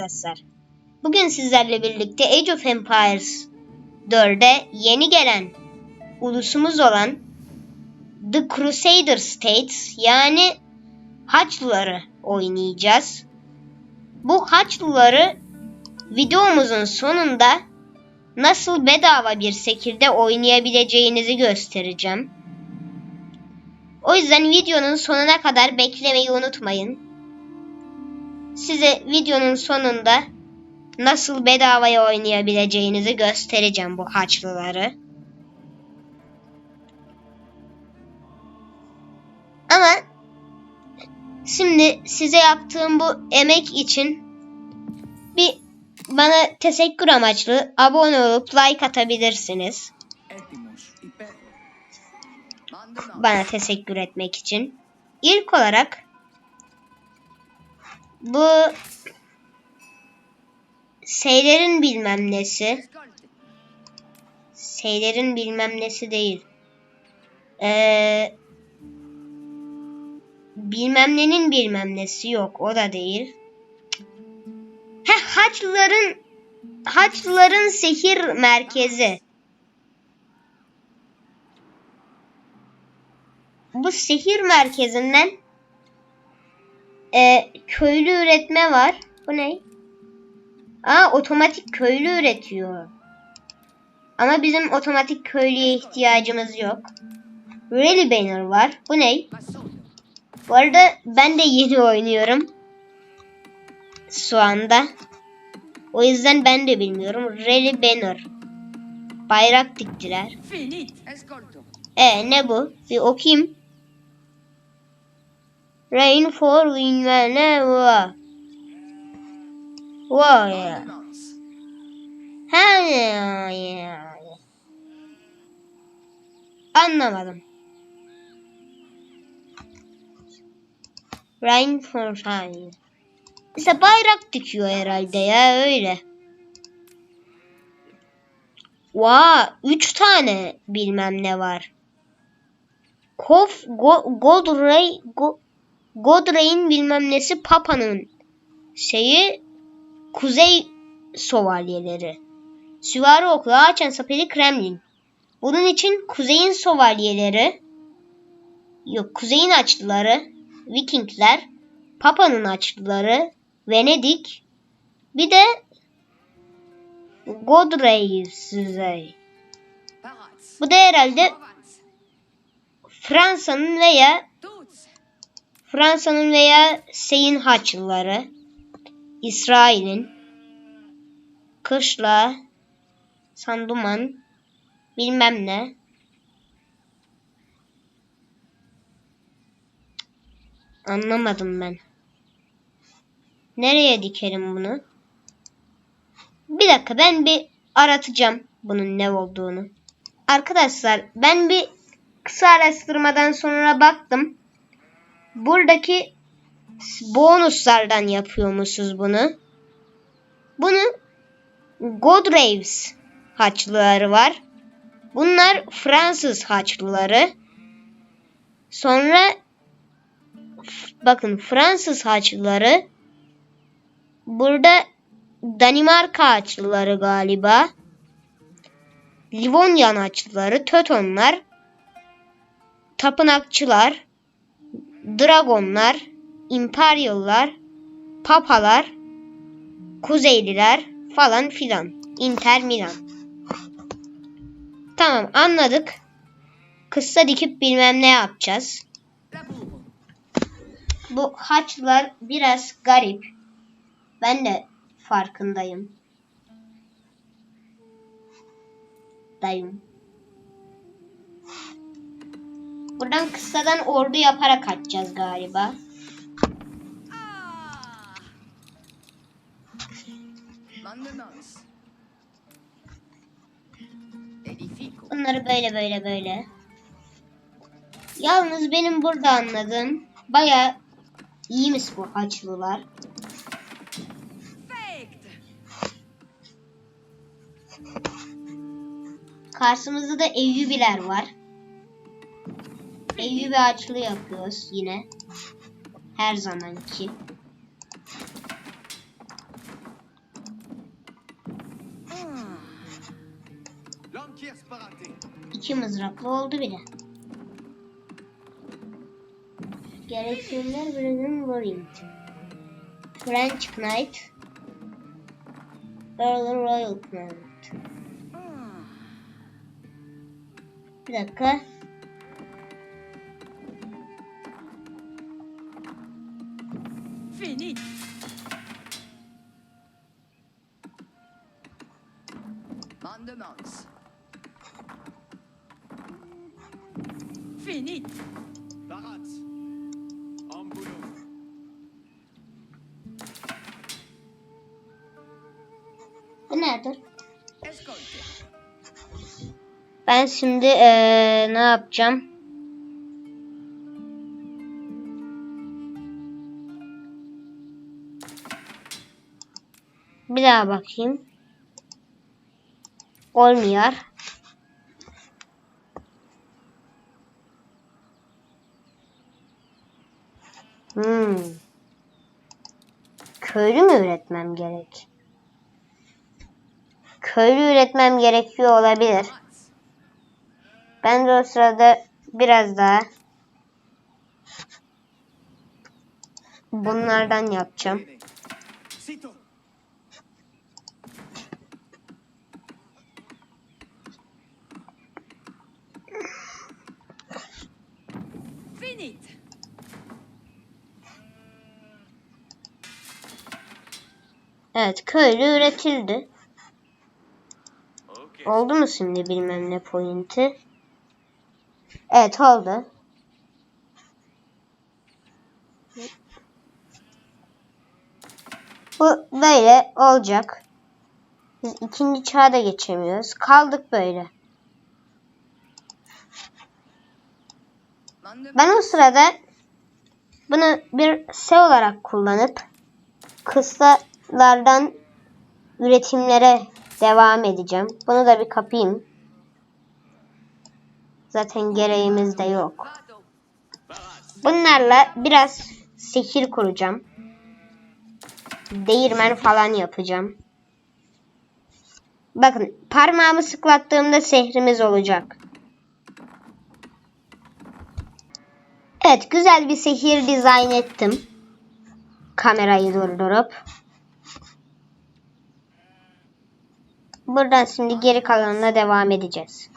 arkadaşlar. Bugün sizlerle birlikte Age of Empires 4'e yeni gelen ulusumuz olan The Crusader States yani Haçlıları oynayacağız. Bu Haçlıları videomuzun sonunda nasıl bedava bir şekilde oynayabileceğinizi göstereceğim. O yüzden videonun sonuna kadar beklemeyi unutmayın. Size videonun sonunda nasıl bedavaya oynayabileceğinizi göstereceğim bu haçlıları. Ama şimdi size yaptığım bu emek için bir bana teşekkür amaçlı abone olup like atabilirsiniz. Bana teşekkür etmek için. İlk olarak bu şeylerin bilmem nesi, Escolte. şeylerin bilmem nesi değil. Ee, bilmem nenin bilmem nesi yok, o da değil. Heh, Haçlıların Haçlıların sehir merkezi. Bu sehir merkezinden e, köylü üretme var. Bu ne? Aa otomatik köylü üretiyor. Ama bizim otomatik köylüye ihtiyacımız yok. Rally Banner var. Bu ne? Bu arada ben de yeni oynuyorum. Şu anda. O yüzden ben de bilmiyorum. Rally Banner. Bayrak diktiler. Finit. Escolto. E ne bu? Bir okuyayım. Rain for. Ordonnance. Ha ya ya. Anlamadım. Rain for shine. İşte bayrak dikiyor herhalde ya öyle. Vaa, üç tane bilmem ne var. Kof, Go, Godray, Go, Godray'in bilmem nesi Papa'nın şeyi Kuzey Şövalyeleri. Süvari okulu Ağaçan Sapeli Kremlin. Bunun için Kuzey'in Şövalyeleri yok Kuzey'in Haçlıları Vikingler Papa'nın Haçlıları Venedik bir de Godray Süzey. Bu da herhalde. Fransa'nın veya. Fransa'nın veya Şeyin Haçlıları, İsrail'in, Kışla, Sanduman, bilmem ne. Anlamadım ben. Nereye dikerim bunu? Bir dakika ben bir aratacağım bunun ne olduğunu. Arkadaşlar ben bir kısa araştırmadan sonra baktım. Buradaki bonuslardan yapıyormuşuz bunu. Bunu Godraves haçlıları var. Bunlar Fransız haçlıları. Sonra bakın Fransız haçlıları burada Danimarka haçlıları galiba. Livonyan haçlıları, Tötonlar, tapınakçılar, Dragonlar, İmperiallar, Papalar, Kuzeyliler falan filan. Inter Milan. Tamam anladık. Kısa dikip bilmem ne yapacağız. Bu haçlar biraz garip. Ben de farkındayım. Dayım. Buradan kıssadan ordu yaparak kaçacağız galiba. Bunları böyle böyle böyle. Yalnız benim burada anladığım baya iyiymiş bu haçlılar. Karşımızda da Eyyubiler var. Evi ve açlı yapıyoruz yine. Her zamanki. İki mızraklı oldu bile. Gereksizler birini vurayım. French Knight. Earl Royal Knight. Bir dakika. Fini. Mandemans. Fini. Parats. En boulot. Bu nedir? Ben şimdi eee, ne yapacağım? Bir daha bakayım. Olmuyor. Hmm. Köylü mü üretmem gerek? Köylü üretmem gerekiyor olabilir. Ben de o sırada biraz daha bunlardan yapacağım. Evet köylü üretildi. Oldu mu şimdi bilmem ne pointi? Evet oldu. Bu böyle olacak. Biz ikinci çağa da geçemiyoruz. Kaldık böyle. Ben o sırada bunu bir S olarak kullanıp kısalardan üretimlere devam edeceğim. Bunu da bir kapayım. Zaten gereğimiz de yok. Bunlarla biraz sihir kuracağım. Değirmen falan yapacağım. Bakın parmağımı sıklattığımda sehrimiz olacak. Evet güzel bir sihir dizayn ettim. Kamerayı durdurup. Buradan şimdi geri kalanına devam edeceğiz.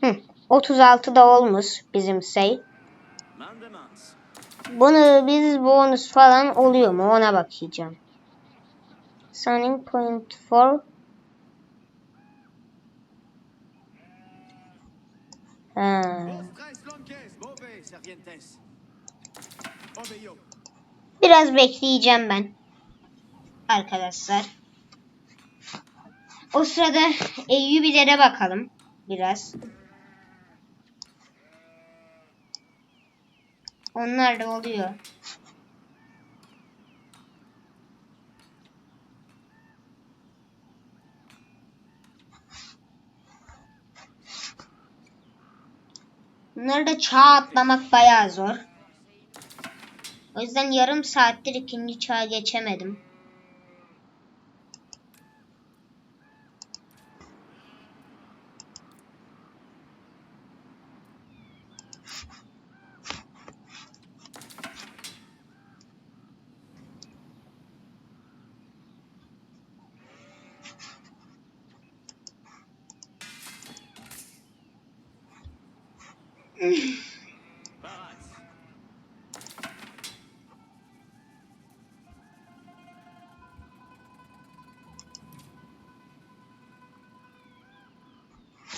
Hı, 36 da olmuş bizim. Mandemans. Bunu biz bonus falan oluyor mu ona bakacağım. Sunning point for. Biraz bekleyeceğim ben. Arkadaşlar. O sırada Eyyubilere bakalım. Biraz. Onlar da oluyor. Bunları da çağ atlamak bayağı zor. O yüzden yarım saattir ikinci çağa geçemedim.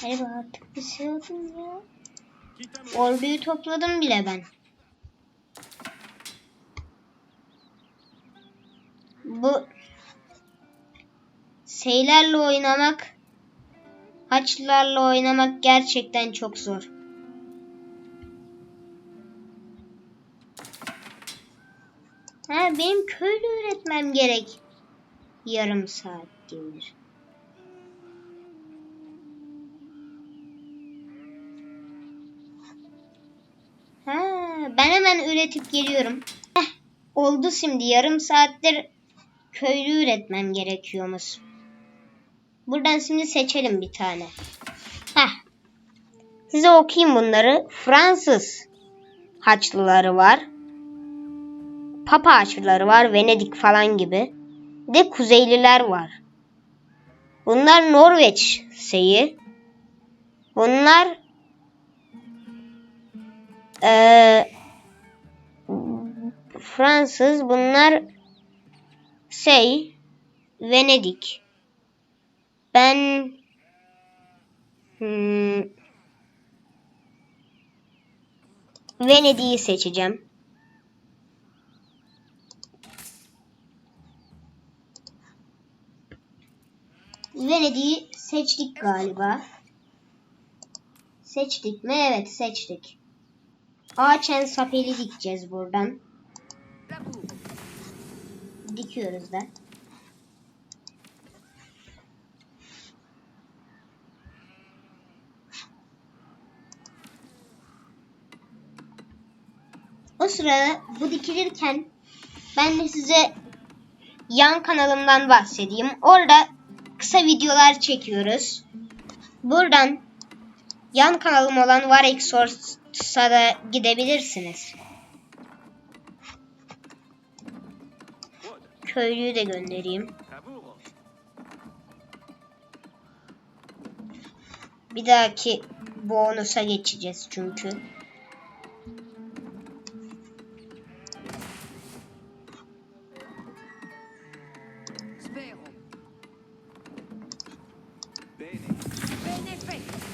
Hayır artık bir şey yapayım ya. Orduyu topladım bile ben. Bu şeylerle oynamak haçlarla oynamak gerçekten çok zor. Ha benim köylü üretmem gerek. Yarım saattir. Ha, üretip geliyorum. Heh, oldu şimdi yarım saattir köylü üretmem gerekiyormuş. Buradan şimdi seçelim bir tane. Heh. Size okuyayım bunları. Fransız Haçlıları var. Papa Haçlıları var. Venedik falan gibi. De Kuzeyliler var. Bunlar Norveç seyi. Bunlar eee, Fransız. Bunlar şey Venedik. Ben hmm, Venedik'i seçeceğim. Venedik'i seçtik galiba. Seçtik mi? Evet seçtik. Ağaçen sapeli dikeceğiz buradan. Dikiyoruz da. O sırada bu dikilirken ben de size yan kanalımdan bahsedeyim. Orada kısa videolar çekiyoruz. Buradan yan kanalım olan Varek Source'a da gidebilirsiniz. Köylüyü de göndereyim. Bir dahaki bonusa geçeceğiz çünkü.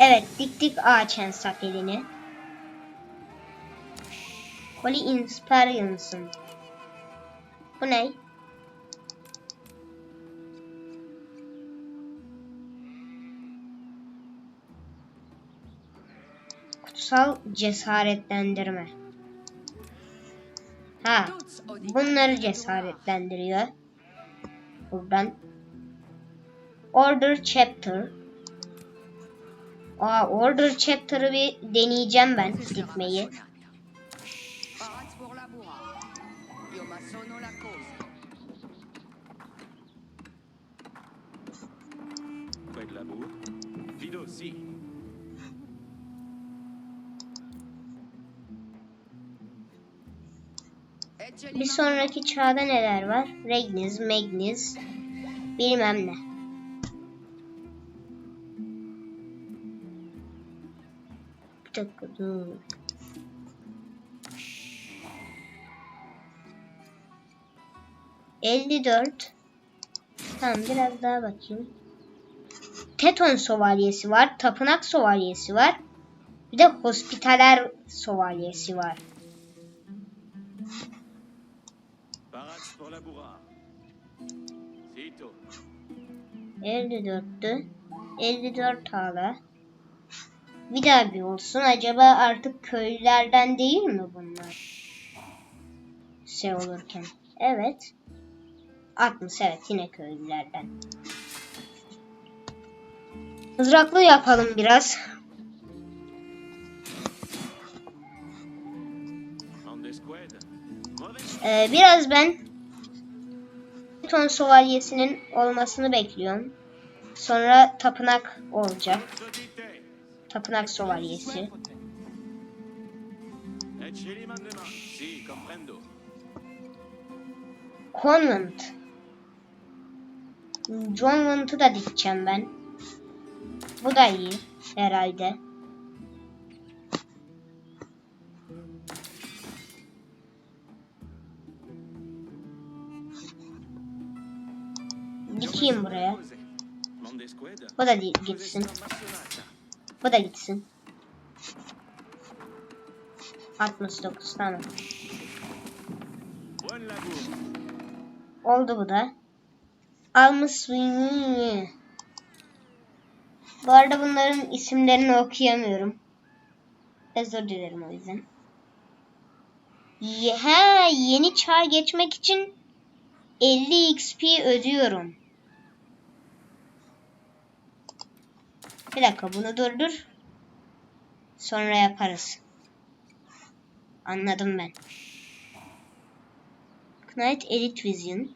Evet diktik ağaçen sapelini. Holy Inspirions'ın. Bu ne? Kutsal cesaretlendirme. Ha, bunları cesaretlendiriyor. Buradan. Order Chapter. Aa, Order Chapter'ı bir deneyeceğim ben dikmeyi. Parats pour laboura. Bir sonraki çağda neler var? Regniz, Megniz, bilmem ne. Bir dakika dur. Elli dört. Tamam biraz daha bakayım. Teton Şövalyesi var. Tapınak Şövalyesi var. Bir de Hospitaler Şövalyesi var. 54'tü. 54 hala. Bir daha bir olsun. Acaba artık köylülerden değil mi bunlar? Şey olurken. Evet. 60 evet yine köylülerden. Mızraklı yapalım biraz. Ee, biraz ben Beton Şövalyesi'nin olmasını bekliyorum. Sonra tapınak olacak. Tapınak Şövalyesi. Convent. Convent'ı da dikeceğim ben. Bu da iyi herhalde. Bu da gitsin. Bu da gitsin. 69 tamam. Oldu bu da. Almış Bu arada bunların isimlerini okuyamıyorum. Özür dilerim o yüzden. He, yeni çağ geçmek için 50 XP ödüyorum. Bir dakika bunu durdur. Sonra yaparız. Anladım ben. Knight Elite Vision.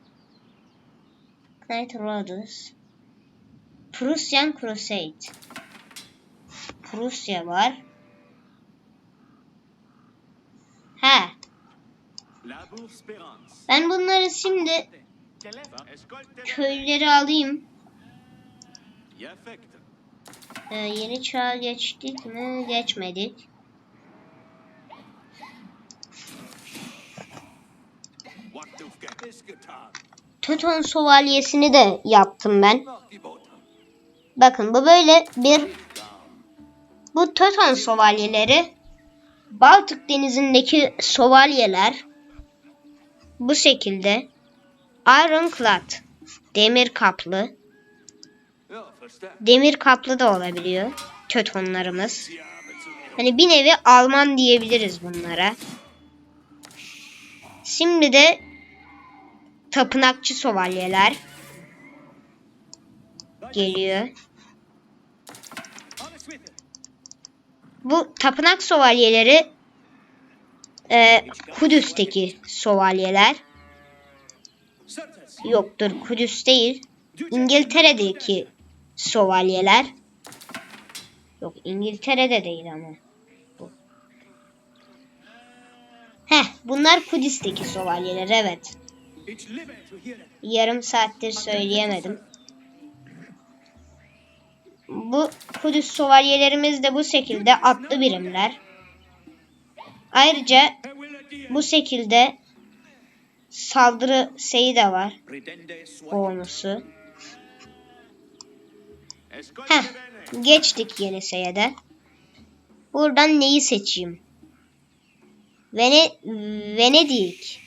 Knight Rhodes. Prussian Crusade. Prusya var. He. Ben bunları şimdi köylüleri alayım. Ee, yeni çağa geçtik mi? Geçmedik. Töton şövalyesini de yaptım ben. Bakın bu böyle bir bu Töton şövalyeleri Baltık denizindeki şövalyeler bu şekilde Ironclad demir kaplı. Demir kaplı da olabiliyor Tötonlarımız. Hani bir nevi Alman diyebiliriz bunlara. Şimdi de tapınakçı şövalyeler geliyor. Bu tapınak şövalyeleri e, Kudüs'teki şövalyeler. Yoktur Kudüs değil. İngiltere'deki şövalyeler. Yok İngiltere'de değil ama. Bu. Heh bunlar Kudüs'teki şövalyeler evet. Yarım saattir söyleyemedim. Bu Kudüs şövalyelerimiz de bu şekilde atlı birimler. Ayrıca bu şekilde saldırı şeyi de var. Bonusu. Heh, geçtik yeni şeye de. Buradan neyi seçeyim? Vene Venedik.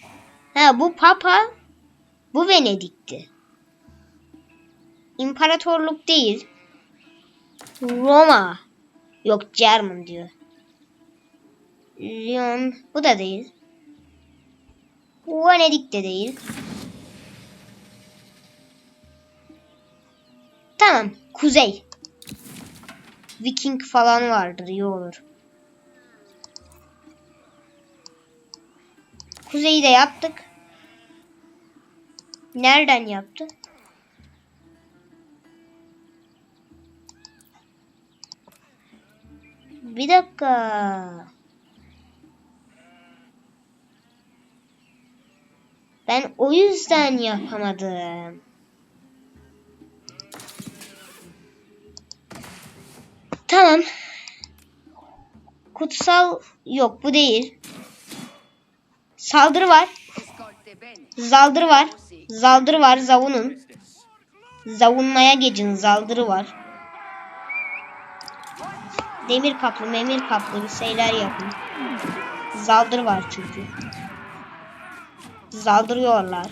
Ha bu Papa bu Venedik'ti. İmparatorluk değil. Roma. Yok German diyor. Lyon bu da değil. Venedik de değil. Tamam. Kuzey. Viking falan vardır iyi olur. Kuzeyi de yaptık. Nereden yaptı? Bir dakika. Ben o yüzden yapamadım. Tamam. Kutsal yok bu değil. Saldırı var. Zaldırı var. Zaldırı var. Zavunun. Zavunmaya geçin. Zaldırı var. Demir kaplı, memir kaplı bir şeyler yapın. Zaldırı var çünkü. Zaldırıyorlar.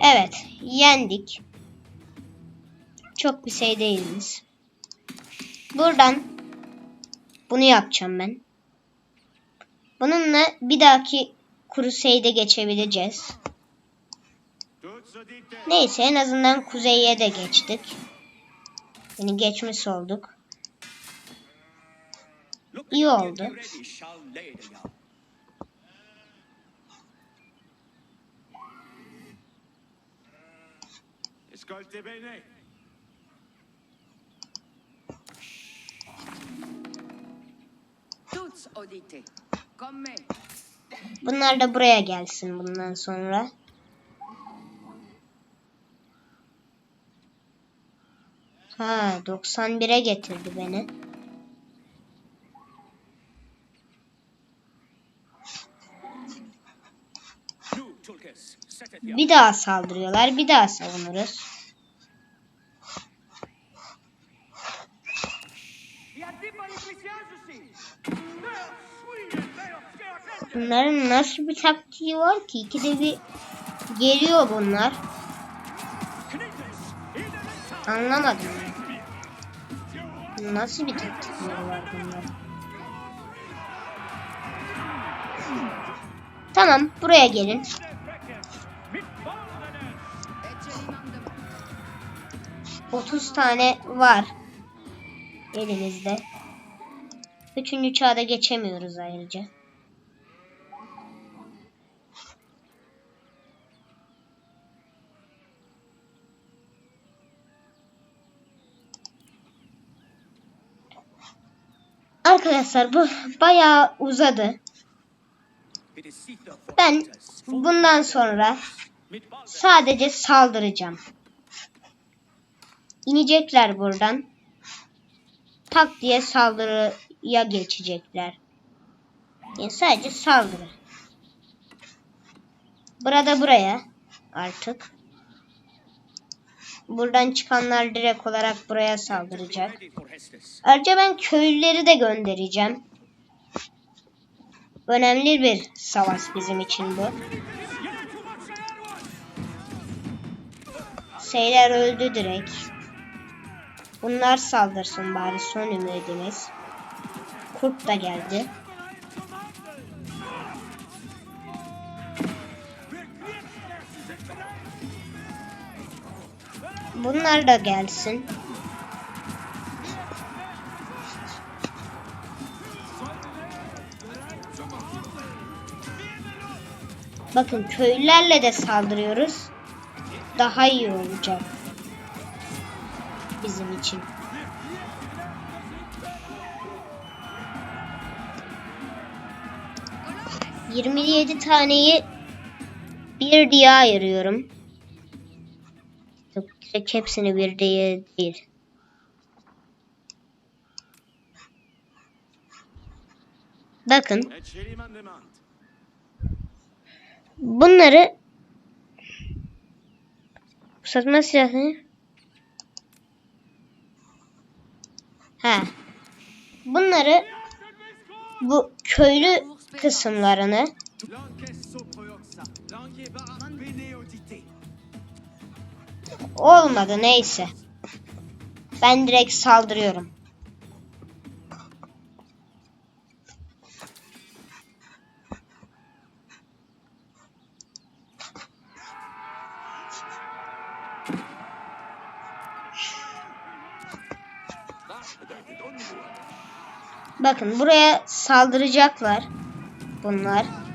Evet, yendik. Çok bir şey değiliz. Buradan bunu yapacağım ben. Bununla bir dahaki Crusade'e geçebileceğiz. Neyse en azından kuzeye de geçtik. Yani geçmiş olduk. İyi oldu. Escolte bene. Audite. Comme me. Bunlar da buraya gelsin bundan sonra. Ha 91'e getirdi beni. Bir daha saldırıyorlar, bir daha savunuruz. Bunların nasıl bir taktiği var ki? İkide bir geliyor bunlar. Anlamadım. Nasıl bir taktikleri var bunlar? Tamam, buraya gelin. 30 tane var elimizde. Üçüncü çağda geçemiyoruz ayrıca. Arkadaşlar bu bayağı uzadı. Ben bundan sonra sadece saldıracağım. İnecekler buradan. Tak diye saldırıya geçecekler. Yani sadece saldırı. Burada buraya artık. Buradan çıkanlar direkt olarak buraya saldıracak. Ayrıca ben köylüleri de göndereceğim. Önemli bir savaş bizim için bu. Seyler öldü direkt. Bunlar saldırsın bari son ümidimiz. Kurt da geldi. Bunlar da gelsin. Bakın köylülerle de saldırıyoruz. Daha iyi olacak. Bizim için. Yirmi yedi taneyi bir diye ayırıyorum. Direkt hepsini bir diye değil. Bakın. Bunları satma silahı ha bunları bu köylü kısımlarını olmadı neyse ben direkt saldırıyorum Bakın buraya saldıracaklar bunlar.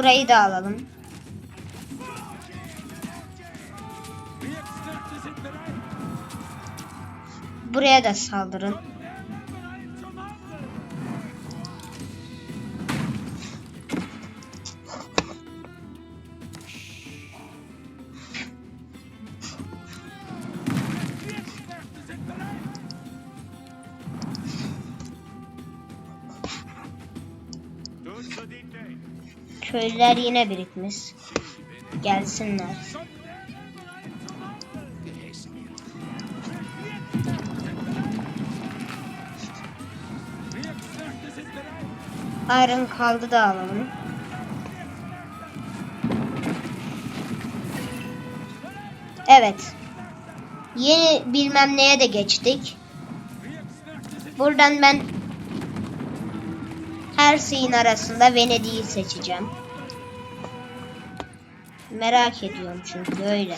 Burayı da alalım. Buraya da saldırın. Köylüler yine birikmiş. Gelsinler. Iron kaldı da alalım. Evet. Yeni bilmem neye de geçtik. Buradan ben her şeyin arasında Venedik'i seçeceğim. Merak ediyorum çünkü öyle.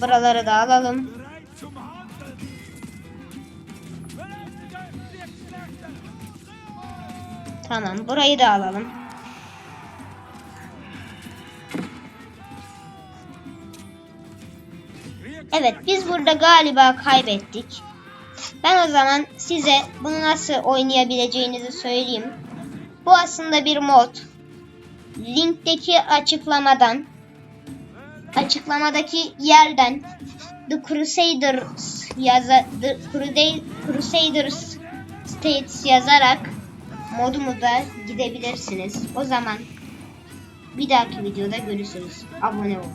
Buraları da alalım. Tamam, burayı da alalım. Evet, biz burada galiba kaybettik. Ben o zaman size bunu nasıl oynayabileceğinizi söyleyeyim. Bu aslında bir mod. Linkteki açıklamadan açıklamadaki yerden The Crusaders yaza The Crusaders States yazarak modumuza gidebilirsiniz. O zaman bir dahaki videoda görüşürüz. Abone olun.